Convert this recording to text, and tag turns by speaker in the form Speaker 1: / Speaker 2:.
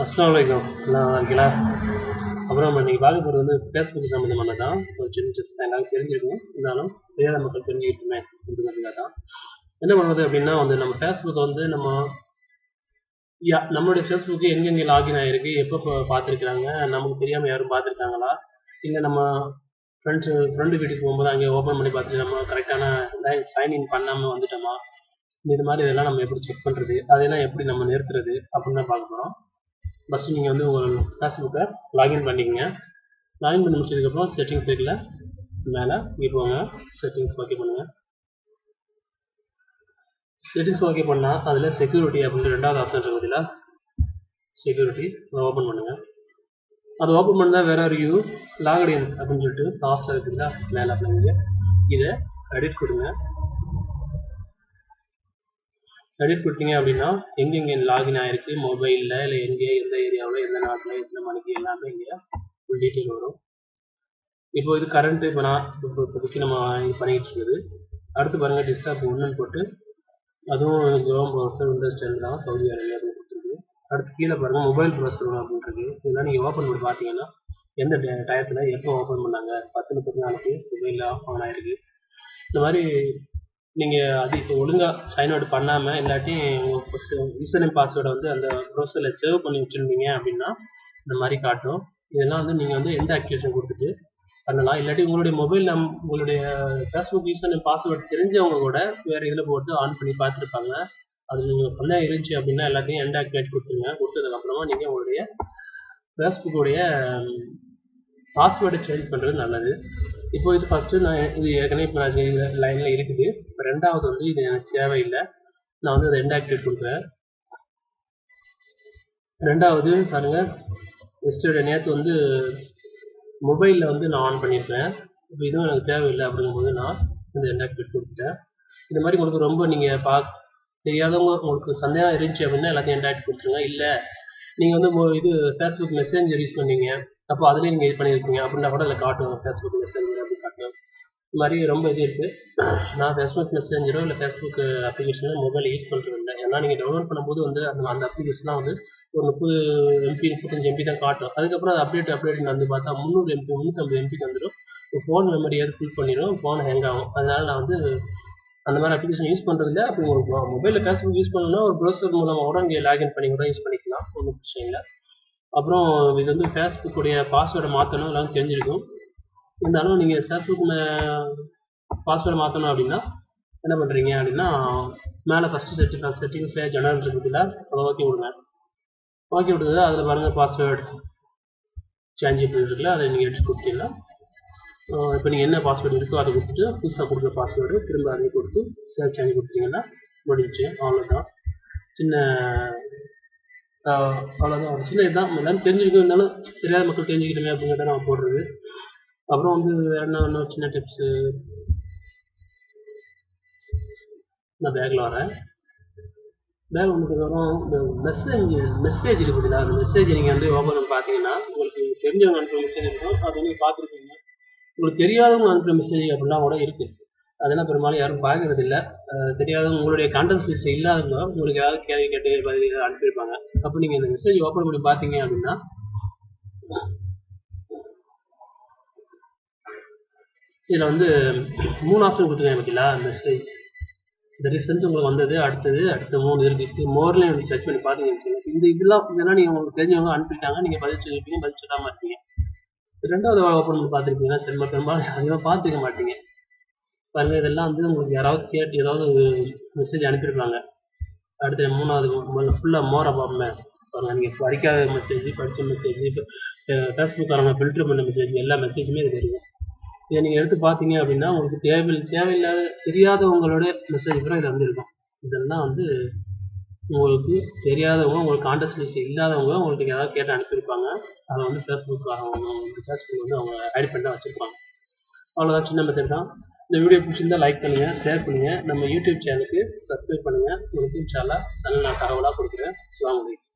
Speaker 1: அஸ்லாம் வலைக்கம் நல்லா இருக்கீங்களா? அப்புறம் நம்ம இன்றைக்கி பார்க்க போகிறது வந்து ஃபேஸ்புக் சம்மந்தமானது தான் ஒரு சின்ன டிப்ஸ் தான் எல்லாரும் தெரிஞ்சிருக்கும் இருந்தாலும் தெரியாத மக்கள் தெரிஞ்சுக்கிட்டுமே அப்படிங்கிறதுக்காக தான். என்ன பண்ணுறது அப்படின்னா வந்து நம்ம ஃபேஸ்புக் வந்து நம்ம யா நம்மளுடைய ஃபேஸ்புக்கு எங்கெங்கே லாகின் ஆகிருக்கு எப்போ பார்த்துருக்குறாங்க நமக்கு தெரியாமல் யாரும் பார்த்துருக்காங்களா? இல்லை நம்ம ஃப்ரெண்ட்ஸு ஃப்ரெண்டு வீட்டுக்கு போகும்போது அங்கே ஓப்பன் பண்ணி பார்த்துட்டு நம்ம கரெக்டான சைன்இன் பண்ணாமல் வந்துட்டோமா? இது மாதிரி இதெல்லாம் நம்ம எப்படி செக் பண்ணுறது அதெல்லாம் எப்படி நம்ம நிறுத்துறது? அப்படின்னு தான் பார்க்க போகிறோம் ஃபஸ்ட்டு நீங்கள் வந்து உங்கள் ஃபேஸ்புக்கை லாகின் பண்ணிக்கங்க. லாகின் பண்ணி முடிச்சதுக்கப்புறம் செட்டிங்ஸ் இருக்குல்ல மேலே இங்கே போங்க செட்டிங்ஸ் ஓகே பண்ணுங்கள் செட்டிங்ஸ் ஓகே பண்ணால் அதில் செக்யூரிட்டி அப்படின்னு ரெண்டாவது ஆப்ஷன் இருக்கு செக்யூரிட்டி அதை ஓப்பன் பண்ணுங்கள் அதை ஓப்பன் பண்ணால் வேற ஒரு யூ லாகடின் அப்படின்னு சொல்லிட்டு லாஸ்ட்டாக இருக்குதுங்களா? மேலே அப்படிங்க இதை எடிட் கொடுங்க. கிரெடிட் கொடுத்தீங்க அப்படின்னா எங்கெங்கே லாகின் ஆயிருக்கு? மொபைலில் இல்லை எங்கே? எந்த ஏரியாவில் எந்த நாட்டில்? எத்தனை மணிக்கு? எல்லாமே இங்கே ஃபுல் டீட்டெயில் வரும். இப்போ இது கரண்ட் இப்போ நான் இப்போ இப்போதைக்கு நம்ம இது பண்ணிக்கிட்டு இருக்குது அடுத்து பாருங்கள் டிஸ்டாப் ஒன்றுன்னு போட்டு அதுவும் க்ரோம் ப்ரௌசர் விண்டோஸ் டென் தான். சவுதி அரேபியா அப்படின்னு கொடுத்துருக்கு. அடுத்து கீழே பாருங்கள் மொபைல் ப்ரௌசர் அப்படின்னு இருக்கு இதெல்லாம் நீங்கள் ஓப்பன் பண்ணி பார்த்தீங்கன்னா எந்த டயத்தில் எப்போ ஓப்பன் பண்ணாங்க? பத்து முப்பத்தி நாளைக்கு மொபைலில் ஆன் ஆயிருக்கு. இந்த மாதிரி நீங்கள் அது இப்போ ஒழுங்காக சைன் அவுட் பண்ணாமல் இல்லாட்டி உங்கள் யூசர் நேம் பாஸ்வேர்டை வந்து அந்த ப்ரௌசரில் சேவ் பண்ணி வச்சுருந்தீங்க அப்படின்னா இந்த மாதிரி காட்டும். இதெல்லாம் வந்து நீங்கள் வந்து எந்த ஆக்டிவேஷன் கொடுத்துட்டு பண்ணலாம். இல்லாட்டி உங்களுடைய மொபைல் நம் உங்களுடைய ஃபேஸ்புக் யூசர் நேம் பாஸ்வேர்டு தெரிஞ்சவங்க கூட வேறு இதில் போட்டு ஆன் பண்ணி பார்த்துருப்பாங்க. அது நீங்கள் சந்தேகம் இருந்துச்சு அப்படின்னா எல்லாத்தையும் எண்ட் ஆக்டிவேட் கொடுத்துருங்க. கொடுத்ததுக்கப்புறமா நீங்கள் உங்களுடைய ஃபேஸ்புக்குடைய பாஸ்வேர்டை சேஞ்ச் பண்ணுறது நல்லது. இப்போ இது ஃபஸ்ட்டு நான் இது ஏற்கனவே இப்போ நான் லைனில் இருக்குது. இப்போ ரெண்டாவது வந்து இது எனக்கு தேவையில்லை. நான் வந்து அதை ஆக்டிவேட் கொடுக்குறேன். ரெண்டாவது பாருங்கள் எஸ்டர்டே நேற்று வந்து மொபைலில் வந்து நான் ஆன் பண்ணியிருப்பேன் இப்போ இதுவும் எனக்கு தேவையில்லை அப்படிங்கும்போது நான் இந்த ரெண்டு ஆக்டிவேட் கொடுத்துட்டேன். இந்த மாதிரி உங்களுக்கு ரொம்ப நீங்கள் பா தெரியாதவங்க உங்களுக்கு சந்தேகம் இருந்துச்சு அப்படின்னா எல்லாத்தையும் ரெண்டு ஆக்டிவேட் கொடுத்துருங்க. இல்லை நீங்கள் வந்து இது ஃபேஸ்புக் மெசேஞ்சர் யூஸ் பண்ணீங்க. அப்போ அதுலேயும் நீங்கள் இது பண்ணியிருக்கீங்க அப்படின்னா கூட அதில் காட்டும் ஃபேஸ்புக் மெசேஞ்சர் அப்படி காட்டும் இது மாதிரி ரொம்ப இது இருக்குது நான் ஃபேஸ்புக் மெசேஞ்சரோ இல்லை ஃபேஸ்புக் அப்ளிகேஷனோ மொபைல் யூஸ் பண்ணுறது இல்லை. ஏன்னா நீங்கள் டவுன்லோட் பண்ணும்போது வந்து அந்த அந்த அப்ளிகேஷன்லாம் வந்து ஒரு முப்பது எம்பி முப்பத்தஞ்சு எம்பி தான் காட்டும். அதுக்கப்புறம் அது அப்டேட் அப்டேட் வந்து பார்த்தா முந்நூறு எம்பி முந்நூற்றம்பது எம்பிக்கு வந்துடும். ஃபோன் மெமரியாவது ஃபில் பண்ணிடும் ஃபோன் ஹேங் ஆகும். அதனால் நான் வந்து அந்த மாதிரி அப்ளிகேஷன் யூஸ் பண்ணுறதில்ல அப்படி உங்களுக்கு மொபைலில் ஃபேஸ்புக் யூஸ் பண்ணணும்னா ஒரு ப்ரௌசர் மூலமாக கூட இங்கே லாகின் பண்ணி கூட யூஸ் பண்ணிக்கலாம். ஒன்றும் பிரச்சனை இல்லை. அப்புறம் இது வந்து ஃபேஸ்புக்குடைய பாஸ்வேர்டை மாற்றணும் எல்லாம் தெரிஞ்சிருக்கும். இருந்தாலும் நீங்கள் ஃபேஸ்புக் பாஸ்வேர்டை மாற்றணும் அப்படின்னா என்ன பண்ணுறீங்க அப்படின்னா மேலே ஃபஸ்ட்டு செட்டிங் செட்டிங்ஸில் ஜெனரல் இருக்குதுல அதை ஓகே விடுங்க. ஓகே விடுறது அதில் பாருங்கள் பாஸ்வேர்டு சேஞ்ச் இப்படி இருக்குல்ல அதை நீங்கள் எடுத்து கொடுத்தீங்கன்னா இப்போ நீங்கள் என்ன பாஸ்வேர்டு இருக்கோ அதை கொடுத்துட்டு புதுசாக கொடுக்குற பாஸ்வேர்டு திரும்ப அதையும் கொடுத்து சேவ் சேஞ்ச் கொடுத்தீங்கன்னா முடிஞ்சு அவ்வளோதான் சின்ன அவ்வளோதான் ஒரு சின்ன இதுதான் எல்லாரும் தெரிஞ்சுக்கணும் இருந்தாலும் தெரியாத மக்கள் தெரிஞ்சுக்கிட்டோமே அப்படிங்கிறத நான் போடுறது. அப்புறம் வந்து வேற என்ன இன்னும் சின்ன டிப்ஸு நான் பேக்கில் வரேன். பேக் வந்ததுக்கப்புறம் இந்த மெசேஜ் மெசேஜ் இருக்குது அந்த மெசேஜ் நீங்கள் வந்து ஓப்பன் பார்த்தீங்கன்னா உங்களுக்கு தெரிஞ்சவங்க அனுப்புகிற மெசேஜ் இருக்கும். அதை நீங்கள் பார்த்துருப்பீங்க. உங்களுக்கு தெரியாதவங்க அனுப்புகிற மெசேஜ் அப்படிலாம் கூட இருக்குது அதெல்லாம் பெரும்பாலும் யாரும் பார்க்கறது இல்லை தெரியாதவங்க உங்களுடைய கான்டென்ட் லிஸ்ட் இல்லாதவங்க உங்களுக்கு ஏதாவது கேள்வி கேட்டு பதில் அனுப்பியிருப்பாங்க. அப்போ நீங்கள் இந்த மெசேஜ் ஓப்பன் பண்ணி பார்த்தீங்க அப்படின்னா இதில் வந்து மூணு ஆப்ஷன் கொடுத்துருக்காங்க பார்த்தீங்களா மெசேஜ் இந்த ரிசல்ட் உங்களுக்கு வந்தது அடுத்தது அடுத்த மூணு இருக்கு. மோர்லேயும் எனக்கு சர்ச் பண்ணி பார்த்தீங்க இந்த இதெல்லாம் இதெல்லாம் நீங்கள் உங்களுக்கு தெரிஞ்சவங்க அனுப்பிட்டாங்க நீங்கள் பதில் சொல்லியிருப்பீங்க பதில் சொல்லாமல் இருப்பீங்க. ரெண்டாவது ஓப்பன் பண்ணி பார்த்துருப்பீங்கன்னா சரி பெரும்பாலும் அதிகமாக பார்த்துக்க மாட்டீங்க. பாருங்க இதெல்லாம் வந்து உங்களுக்கு யாராவது கேட்டு ஏதாவது மெசேஜ் அனுப்பியிருப்பாங்க. அடுத்து மூணாவது ஃபுல்லாக மோர பார்ப்போமே பாருங்கள் நீங்கள் படிக்காத மெசேஜ் படித்த மெசேஜ் இப்போ ஃபேஸ்புக்காரங்க ஃபில்டர் பண்ண மெசேஜ் எல்லா மெசேஜுமே இது தெரியும் இதை நீங்கள் எடுத்து பார்த்தீங்க அப்படின்னா உங்களுக்கு தேவை தேவையில்லாத தெரியாதவங்களோட மெசேஜ் கூட இதில் வந்து இருக்கும். இதெல்லாம் வந்து உங்களுக்கு தெரியாதவங்க உங்களுக்கு கான்டெஸ்ட் லிஸ்ட் இல்லாதவங்க உங்களுக்கு ஏதாவது கேட்டு அனுப்பியிருப்பாங்க. அதை வந்து ஃபேஸ்புக் அவங்க ஃபேஸ்புக் வந்து அவங்க ஐடி பண்ணி தான் வச்சுருப்பாங்க. அவ்வளோதான் சின்ன மெத்தட் தான். இந்த வீடியோ பிடிச்சிருந்தா லைக் பண்ணுங்கள் ஷேர் பண்ணுங்கள் நம்ம யூடியூப் சேனலுக்கு சப்ஸ்கிரைப் பண்ணுங்கள் உங்களுக்கு இன்ஷால்லா நல்ல நான் தகவலாக கொடுக்குறேன். அஸ்லாம் வலைக்கம்